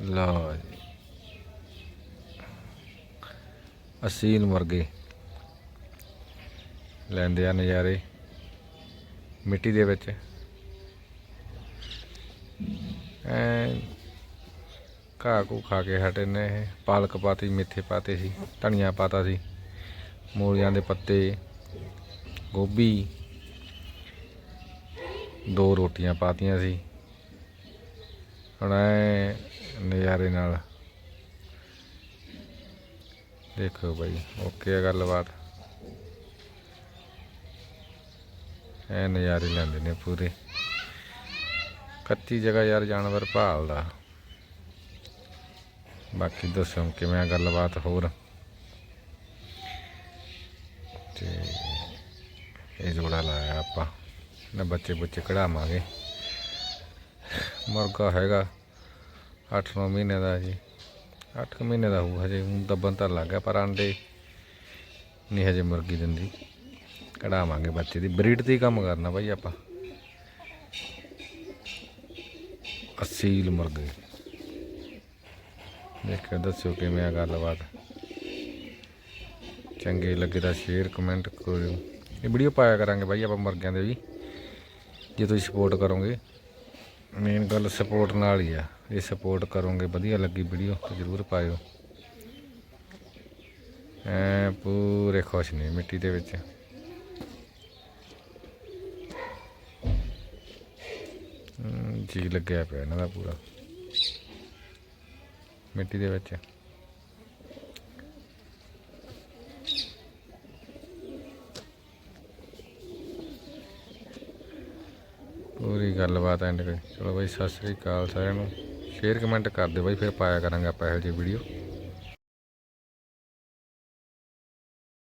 ਲਓ ਜੀ ਅਸੀਲ ਮੁਰਗੇ ਲੈਂਦੇ ਆ ਨਜ਼ਾਰੇ ਮਿੱਟੀ ਦੇ ਵਿੱਚ। ਐ ਘਾਹ ਘੂ ਖਾ ਕੇ ਹਟੇ ਨੇ ਇਹ। ਪਾਲਕ ਪਾਤੀ, ਮੇਥੇ ਪਾਤੇ ਸੀ, ਧਨੀਆ ਪਾਤਾ ਸੀ, ਮੂਲੀਆਂ ਦੇ ਪੱਤੇ, ਗੋਭੀ। ਦੋ ਰੋਟੀਆਂ ਪਾਤੀਆਂ ਸੀ। ਹੁਣ ਐ ਨਜ਼ਾਰੇ ਨਾਲ। ਦੇਖੋ ਬਾਈ, ਓਕੇ ਆ ਗੱਲਬਾਤ। ਐ ਨਜ਼ਾਰੇ ਲੈਂਦੇ ਨੇ ਪੂਰੇ। ਕੱਚੀ ਜਗ੍ਹਾ ਯਾਰ ਜਾਨਵਰ ਭਾਲਦਾ। ਬਾਕੀ ਦੱਸੋ ਕਿਵੇਂ ਆ ਗੱਲਬਾਤ ਹੋਰ? ਤੇ ਇਹ ਜੋੜਾ ਲਾਇਆ ਆਪਾਂ। ਨਾ ਬੱਚੇ ਬੱਚੇ ਕਢਾਵਾਂਗੇ। ਮੁਰਗਾ ਹੈਗਾ 8-9 ਮਹੀਨੇ ਦਾ ਜੀ। 8 ਮਹੀਨੇ ਦਾ ਹੋਊ ਹਜੇ, ਹੁਣ ਦੱਬਣ ਤਾਂ ਲੱਗ ਗਿਆ, ਪਰ ਆਂਡੇ ਨਹੀਂ ਹਜੇ ਮੁਰਗੀ ਦਿੰਦੀ। ਕਢਾਵਾਂਗੇ ਬੱਚੇ ਦੀ। ਬਰੀਡ ਤੇ ਹੀ ਕੰਮ ਕਰਨਾ ਬਾਈ ਆਪਾਂ। ਅਸੀਲ ਮੁਰਗੇ। ਦੇਖ ਕੇ ਦੱਸਿਓ ਕਿਵੇਂ ਆ ਗੱਲਬਾਤ। ਚੰਗੇ ਲੱਗੇ ਤਾਂ ਸ਼ੇਅਰ ਕਮੈਂਟ ਕਰਿਓ। ਇਹ ਵੀਡੀਓ ਪਾਇਆ ਕਰਾਂਗੇ ਬਾਈ ਆਪਾਂ ਮੁਰਗਿਆਂ ਦੇ ਵੀ। ਜੇ ਤੁਸੀਂ ਸਪੋਰਟ ਕਰੋਗੇ। ਮੇਨ ਗੱਲ ਸਪੋਰਟ ਨਾਲ ਹੀ ਆ। ਜੇ ਸਪੋਰਟ ਕਰੋਗੇ ਵਧੀਆ ਲੱਗੀ ਵੀਡੀਓ ਤਾਂ ਜ਼ਰੂਰ ਪਾਇਓ। ਐ ਪੂਰੇ ਖੁਸ਼ ਨੇ ਮਿੱਟੀ ਦੇ ਵਿੱਚ। ਹਮ, ਜੀ ਲੱਗਿਆ ਪਿਆ ਇਹਨਾਂ ਦਾ ਪੂਰਾ। ਮਿੱਟੀ ਦੇ ਵਿੱਚ। ਪੂਰੀ ਗੱਲਬਾਤ ਐਂਡ ਕਰੀ। ਚਲੋ ਬਾਈ, ਸਤਿ ਸ੍ਰੀ ਅਕਾਲ ਸਾਰਿਆਂ ਨੂੰ। ਸ਼ੇਅਰ ਕਮੈਂਟ ਕਰ ਦਿਓ ਬਾਈ, ਫਿਰ ਪਾਇਆ ਕਰਾਂਗੇ ਆਪਾਂ ਇਹੋ ਜਿਹੀ ਵੀਡੀਓ